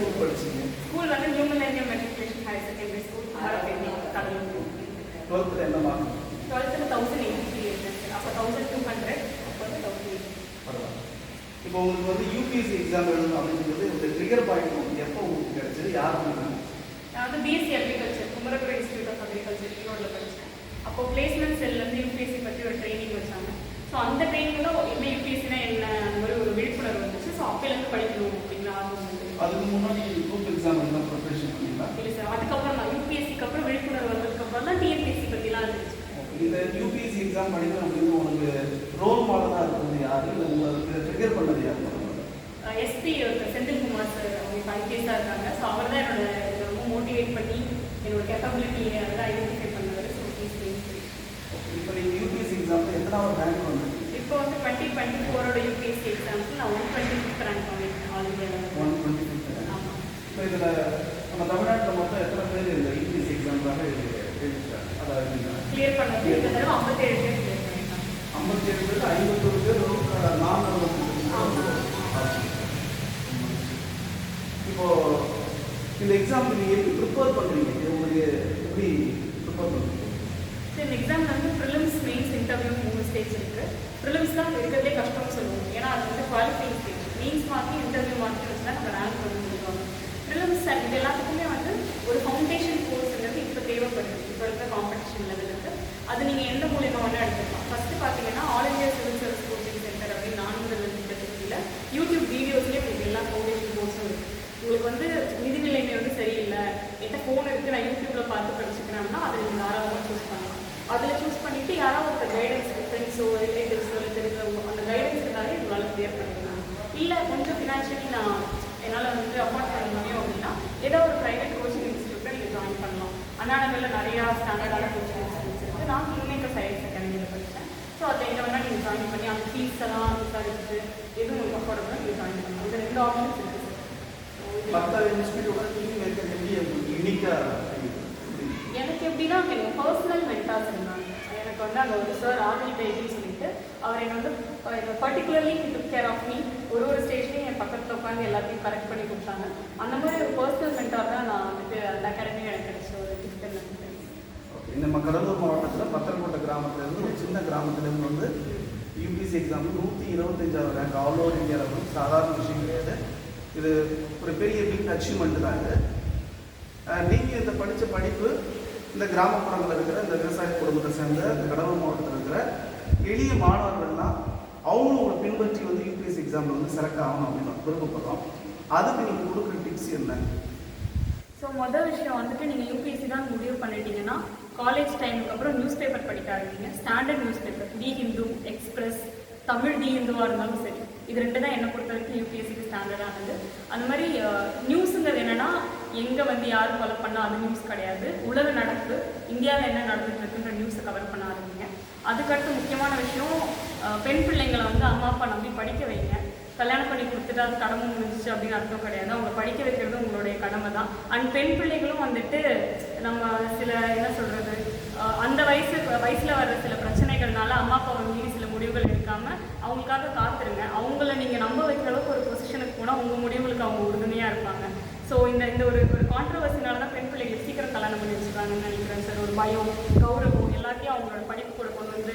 School வந்து new millennium matriculation higher secondary school டுவெல்த்தில் என்ன மார்க் டுவெல்த்தில் தௌசண்ட் எயிட்டி அப்போ தௌசண்ட் டூ ஹண்ட்ரட் அப்போ தௌசண்ட் பரவாயில்ல. இப்போ உங்களுக்கு வந்து யூபிஎஸ்சி எக்ஸாம் எழுதணும் அப்படிங்கிறது இந்த ட்ரிகர் பாயிண்ட் எப்போ உங்களுக்கு கிடைச்சது? யார் பண்ணாங்க நான் வந்து BSc agriculture Kumaraguru institute of agriculture ஈரோடில் படித்தேன் அப்போ பிளேஸ்மெண்ட் செல்லேருந்து யூபிஎஸ்சி பற்றி ஒரு ட்ரைனிங் வச்சாங்க. ஸோ அந்த ட்ரைனிங்கில் என்ன யூபிஎஸ்சினா என்ன மாதிரி ஒரு விழிப்புணர்வு வந்துச்சு. ஸோ அப்போலேருந்து படிக்கணும் அப்படிங்கிற ஆர்வம் வந்து அதுக்கு முன்னாடி குரூப் எக்ஸாம் எழுத ப்ரிப்பரேஷன் பண்ணீங்களா இல்லை சார் அதுக்கப்புறம் நான் யூபிஎஸ்சிக்கு அப்புறம் விழிப்புணர்வு வந்ததுக்கப்புறம் தான் டிஎன்பிஎஸ்சி பற்றிலாம் இருந்துச்சு. இந்த யூபிஎஸ்சி எக்ஸாம் படிக்கணும் அப்படின்னு உங்களுக்கு ரோல் மாடலாக இருக்கிறது யார்? இல்லை உங்களுக்கு ட்ரிகர் பண்ணது யார்? எஸ்பி செந்தில்குமார் சார் அவங்க ஐபிஎஸ்ஸாக இருக்காங்க. ஸோ அவர் தான் என்னோட என்னை ரொம்ப மோட்டிவேட் பண்ணி என்னோட கேப்பபிலிட்டியை வந்து ஐடென்டிஃபை பண்ணவர். ஸோ இப்போ நீங்கள் யூபிஎஸ்சி எக்ஸாமில் எத்தனாவது ரேங்க் வந்து இப்போ வந்து டுவெண்ட்டி டுவெண்ட்டி ஃபோரோட யூபிஎஸ்சி எக்ஸாம்க்கு நான் ஒன் டுவெண்ட்டி ஃபிஃப்த் ரேங்க் வாங்கியிருக்கேன் ஆல் இந்தியாவில் ஒன் டுவெண்ட்டி ஃபிஃப்த் ஆமாம் இப்போ இதில் நம்ம தமிழ்நாட்டில் மொத்தம் எத்தனை பேர் இந்த யூபிஎஸ்சி எக்ஸாமுக்காக கிளியர் பண்ணது இந்த தடவை ஐம்பத்தேழு பேர் கிளியர் பண்ணியிருக்காங்க. ஐம்பத்தேழு பேர் ஐம்பத்தொரு பேர் நான் இப்போ இந்த எக்ஸாம் நீங்கள் எப்படி ப்ரிப்பேர் பண்ணுறீங்க இது உங்களுக்கு எப்படி ப்ரிப்பேர் பண்ணுறீங்க சரி இந்த எக்ஸாமில் வந்து ப்ரிலிம்ஸ் மெயின்ஸ் இன்டர்வியூ மூணு ஸ்டேஜ் இருக்குது ப்ரிலிம்ஸ் தான் இருக்கிறதே கஷ்டம்னு சொல்லுவோம். ஏன்னா அது வந்து qualifying stage mains mark interview mark வச்சு தான் நம்ம ரேங்க் வந்து சார் இது எல்லாத்துக்குமே வந்து ஒரு ஃபவுண்டேஷன் கோர்ஸ்ன்றது இப்போ தேவைப்படுது. இப்போ இருக்க காம்படிஷன் லெவலுக்கு அது நீங்கள் எந்த மூலியமாக வேணால் எடுத்துக்கலாம். ஃபஸ்ட்டு பார்த்தீங்கன்னா all India civil service coaching centre அப்படின்னு நான்கு திட்டத்தில் யூடியூப் வீடியோஸ்லேயே உங்களுக்கு எல்லா ஃபவுண்டேஷன் கோர்ஸும் இருக்குது உங்களுக்கு வந்து நிதி நிலைமை வந்து சரியில்லை. என்கிட்ட ஃபோன் இருக்குது நான் யூடியூப்ல பார்த்து படிச்சுக்கிறேன்னா அதை நீங்கள் தாராளமாக சூஸ் பண்ணலாம். அதில் சூஸ் பண்ணிவிட்டு யாராவது ஒருத்தர் கைடன்ஸ் ஃப்ரெண்ட்ஸோ ரிலேட்டிவ்ஸோ இல்லை தெரிஞ்சவங்க அந்த கைடன்ஸ் இருந்தாலே உங்களால் கிளியர் பண்ணிக்கலாம். இல்லை கொஞ்சம் ஃபினான்ஷியலி நான் என்னால் வந்து அஃபோர்ட் பண்ண முடியும் அப்படின்னா ஏதோ ஒரு ப்ரைவேட் கோச்சிங் இன்ஸ்டியூட்டை நீங்கள் ஜாயின் பண்ணலாம். அண்ணாநகரில் நிறையா ஸ்டாண்டர்டான கோச்சிங் இன்ஸ்டியூட்ஸ் இருக்குது நான் கிளினிக்கல் சயின்ஸ் அகாடமியில் படித்தேன் ஸோ அதை எங்கே வேணால் நீங்கள் ஜாயின் பண்ணி அந்த ஃபீஸ் எல்லாம் விசாரிச்சுட்டு எதுவும் உங்களுக்கு அஃபோர்டபுள் நீங்கள் ஜாயின் பண்ணலாம். இந்த ரெண்டு ஆப்ஷன்ஸ் இருக்குது எனக்கு எப்படின்னா எனக்கு பர்சனல் மென்டாஸ் இருந்தாங்க. எனக்கு வந்து அங்கே ஒரு சார் ஆர்மி பேஜின்னு சொல்லிட்டு அவர் என்னை வந்து particularly took care of me ஒரு ஒரு ஸ்டேஜ்லையும் என் பக்கத்தில் உட்காந்து எல்லாத்தையும் கரெக்ட் பண்ணி கொடுத்தாங்க. அந்த மாதிரி ஒரு பர்சனல் மென்டார் தான் நான் வந்துட்டு அந்த அகாடமி எனக்கு கிடைச்ச ஒரு கிஃப்ட் நினைக்கிறேன். ஓகே நம்ம கடலூர் மாவட்டத்தில் பத்தரக்கோட்டை கிராமத்துலேருந்து ஒரு சின்ன கிராமத்துலேருந்து வந்து யூபிஎஸ்சி எக்ஸாம் நூற்றி இருபத்தஞ்சாவது ரேங்க் ஆல் ஓவர் இந்தியாவில் வந்து சாதாரண விஷயம் கிடையாது. இது ஒரு பெரிய பிக் அச்சீவ்மெண்ட் தான் இது. நீங்கள் இந்த படித்த படிப்பு இந்த கிராமப்புறங்களில் இருக்கிற இந்த விவசாய குடும்பத்தை சேர்ந்த இந்த கடலூர் மாவட்டத்தில் இருக்கிற எளிய மாணவர்கள் அவங்களும் உங்களை பின்பற்றி வந்து யூபிஎஸ்சி எக்ஸாமில் வந்து செலக்ட் ஆகணும் அப்படின்னு விருப்பப்படுறோம். அதுக்கு நீங்கள் கொடுக்குற டிப்ஸ் என்ன? ஸோ மொதல் விஷயம் வந்துட்டு நீங்கள் யூபிஎஸ்சி தான் முடிவு பண்ணிட்டீங்கன்னா காலேஜ் டைமுக்கு அப்புறம் நியூஸ் பேப்பர் படிக்க ஆரம்பிங்க. Standard newspaper the Hindu express Tamil the ஹிந்துவாக இருந்தாலும் சரி. இது ரெண்டு தான் என்னை பொறுத்த வரைக்கும் யூபிஎஸ்சிக்கு ஸ்டாண்டர்டானது அந்த மாதிரி நியூஸுங்கிறது என்னென்னா எங்கே வந்து யார் கொலை பண்ணால் அது நியூஸ் கிடையாது. உலக நடப்பு இந்தியாவில் என்ன நடந்துட்டு இருக்குன்ற நியூஸை கவர் பண்ண ஆரம்பிங்க. அதுக்கடுத்து முக்கியமான விஷயம் பெண் பிள்ளைங்களை வந்து அம்மா அப்பா நம்பி படிக்க வைங்க. கல்யாணம் பண்ணி கொடுத்துட்டு அது கடமை முடிஞ்சிச்சு அப்படின்னு அர்த்தம் கிடையாது. அவங்க படிக்க வைக்கிறது உங்களுடைய கடமை தான். அண்ட் பெண் பிள்ளைகளும் வந்துட்டு நம்ம சில என்ன சொல்கிறது அந்த வயசு வயசில் வர்ற சில பிரச்சனைகள்னால அம்மா அப்பாவை மீறி சில முடிவுகள் எடுக்காமல் அவங்களுக்காக காத்துருங்க. அவங்கள நீங்கள் நம்ப வைக்கிற அளவுக்கு ஒரு பொசிஷனுக்கு போனால் உங்கள் முடிவுகளுக்கு அவங்க உறுதுணையாக இருப்பாங்க. ஸோ இந்த இந்த ஒரு ஒரு கான்ட்ரவர்சினால தான் பெண் பிள்ளைகள் சீக்கிரம் கல்யாணம் பண்ணி வச்சுருக்காங்கன்னு நினைக்கிறேன் சார் ஒரு பயம் கௌரவம் எல்லாத்தையும் அவங்களோட படிப்பு கூட கொண்டு வந்து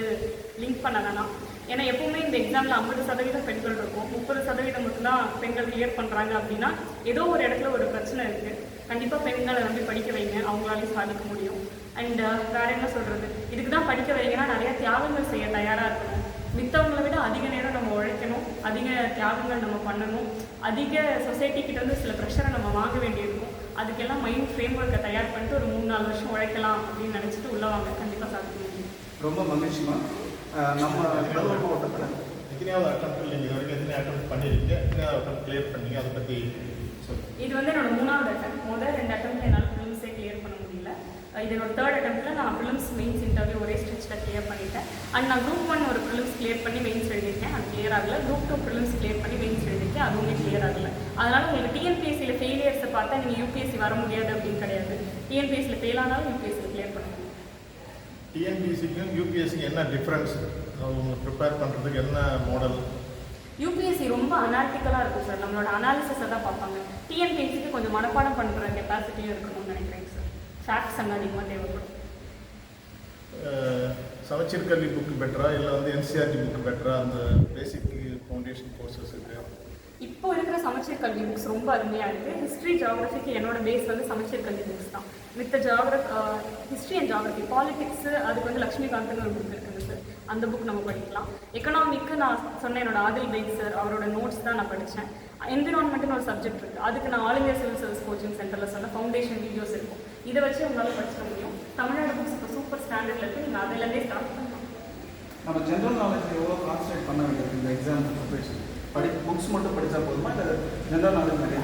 லிங்க் பண்ண வேணாம். ஏன்னா எப்பவுமே இந்த எக்ஸாமில் ஐம்பது சதவீதம் பெண்கள் இருக்கும். முப்பது சதவீதம் மட்டும்தான் பெண்கள் கிளியர் பண்ணுறாங்க அப்படின்னா ஏதோ ஒரு இடத்துல ஒரு பிரச்சனை இருக்குது கண்டிப்பாக பெண்களை நம்பி படிக்க வைங்க. அவங்களாலையும் சாதிக்க முடியும். அண்ட் வேற என்ன சொல்கிறது இதுக்கு தான் படிக்க வைங்கன்னா நிறையா தியாகங்கள் செய்ய தயாராக இருக்கணும். மித்தவங்களை விட அதிக நேரம் நம்ம உழைக்கணும் அதிக தியாகங்கள் நம்ம பண்ணணும் அதிக சொசைட்டி கிட்ட இருந்து சில ப்ரெஷரை நம்ம வாங்க வேண்டியிருக்கும். அதுக்கெல்லாம் மைண்ட் ஃப்ரேம் ஒர்க்கை தயார் பண்ணிட்டு ஒரு மூணு நாலு வருஷம் உழைக்கலாம் அப்படின்னு நினச்சிட்டு உள்ள வாங்க. கண்டிப்பாக சாதிக்க முடியும் ரொம்ப மகிழ்ச்சிமா நம்ம கடலூர் மாவட்டத்தில் எத்தனையாவது அட்டம் நீங்கள் வரைக்கும் எத்தனை அட்டம் பண்ணியிருக்கீங்க? எத்தனையாவது அட்டம் கிளியர் பண்ணீங்க? அதை பற்றி சொல்லுங்கள் இது வந்து என்னோட மூணாவது அட்டம் முதல் ரெண்டு அட்டம்ல என்னால் ஃபிலிம்ஸே கிளியர் பண்ண முடியல அஹ் இது என்னோட தேர்ட் அட்டம்ப்ல நான் ஃபிலிம்ஸ் மெயின்ஸ் இன்டர்வியூ ஒரே ஸ்ட்ரெச்சில் கிளியர் பண்ணிட்டேன். அண்ட் நான் குரூப் ஒன் ஒரு ஃபிலிம்ஸ் கிளியர் பண்ணி மெயின்ஸ் எழுதியிருக்கேன். அது கிளியர் ஆகல. குரூப் டூ ஃபிலிம்ஸ் கிளியர் பண்ணி மெயின்ஸ் எழுதியிருக்கேன். அதுவுமே கிளியர் ஆகல. அதனால உங்களுக்கு டிஎன்பிஎஸ்சியில் ஃபெயிலியர்ஸை பார்த்தா நீங்கள் யூபிஎஸ்சி வர முடியாது அப்படின்னு கிடையாது. டிஎன்பிஎஸ்சியில் ஃபெயில் ஆனாலும் யூபிஎஸ்சியில் கிளியர் பண்ண முடியும் டிஎன்பிஎஸ்சிக்கும் யூபிஎஸ்சிக்கும் என்ன டிஃப்ரென்ஸ் அவங்க ப்ரிப்பேர் பண்ணுறதுக்கு என்ன மாடல் யூபிஎஸ்சி ரொம்ப அனாலிட்டிக்கலாக இருக்கும் சார் நம்மளோட அனாலிசிஸை தான் பார்ப்பாங்க. டிஎன்பிஎஸ்சிக்கு கொஞ்சம் மனப்பாடம் பண்ணுற கெப்பாசிட்டியும் இருக்கணும்னு நினைக்கிறேன் சார் ஃபேக்ட்ஸ் அங்கே அதிகமாக தேவைப்படும் சமச்சீர் கல்வி புக்கு பெட்டரா இல்லை வந்து என்சிஆர்டி புக்கு பெட்டரா அந்த பேசிக் ஃபவுண்டேஷன் கோர்சஸ் இருக்கு? இப்போ இருக்கிற சமச்சீர் கல்வி புக்ஸ் ரொம்ப அருமையாக இருக்குது ஹிஸ்ட்ரி ஜாகிரபிக்கு என்னோட பேஸ் வந்து சமச்சீர் கல்வி புக்ஸ் தான். மித்த ஜாகிரப் ஹிஸ்ட்ரி அண்ட் ஜாகிரபி பாலிடிக்ஸ் அதுக்கு வந்து லக்ஷ்மிகாந்த்னு ஒரு புக் இருக்குங்க சார் அந்த புக் நம்ம படிக்கலாம். எக்கனாமிக்கு நான் சொன்ன என்னோட ஆதில் பேக் சார் அவரோட நோட்ஸ் தான் நான் படித்தேன் என்விரான்மெண்ட்னு ஒரு சப்ஜெக்ட் இருக்குது அதுக்கு நான் all India civil service coaching சென்டரில் சொன்ன ஃபவுண்டேஷன் வீடியோஸ் இருக்கும். இதை வச்சு உங்களால் படிச்சிட முடியும். தமிழ்நாடு புக்ஸ் இப்போ சூப்பர் ஸ்டாண்டர்டில் இருக்குது நீங்கள் அதிலேருந்தே ஸ்டார்ட் பண்ணலாம். நம்ம ஜென்ரல் நாலேஜ் எவ்வளோ கான்சன்ட்ரேட் பண்ண வேண்டியது இந்த எக்ஸாம் ப்ரிப்பரேஷன் படி புக்ஸ் மட்டும் படித்தா போதுமா? இல்லை ஜென்ரல் நாலேஜ் நிறைய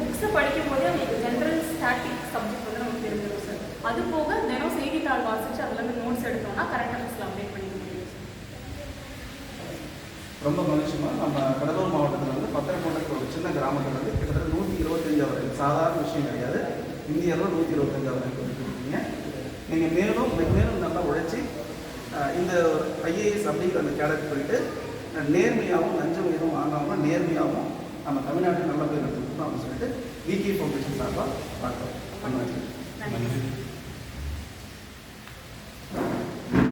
புக்ஸை படிக்கும் போதே அவங்களுக்கு ஜென்ரல் ஸ்டாட்டிக் சப்ஜெக்ட் வந்து நமக்கு தெரிஞ்சிடும் சார். அது போக தினம் செய்தித்தாள் வாசிச்சு அதுலேருந்து நோட்ஸ் எடுத்தோம்னா கரண்ட் அஃபேர்ஸில் அப்டேட் முடியும் ரொம்ப மகிழ்ச்சிமா. நம்ம கடலூர் மாவட்டத்தில் வந்து பத்திரக்கோட்டைக்கு ஒரு சின்ன கிராமத்தில் வந்து கிட்டத்தட்ட நூற்றி இருபத்தஞ்சாவது rank. சாதாரண விஷயம் கிடையாது. இந்தியாவில் நூற்றி இருபத்தஞ்சாவது ரேங்க் இருக்கீங்க நீங்கள் மேலும் மேலும் நல்லா உழைச்சி இந்த ஐஏஎஸ் அப்படிங்கிற அந்த கேடட் போயிட்டு நேர்மையாகவும் லஞ்சம் எதுவும் வாங்காமல் நேர்மையாகவும் நம்ம தமிழ்நாட்டில் நல்ல பேர் எடுத்துக்கணும் அப்படின்னு சொல்லிட்டு விகே ஃபவுண்டேஷன் சார்பாக பார்க்கலாம் நன்றி. நன்றி.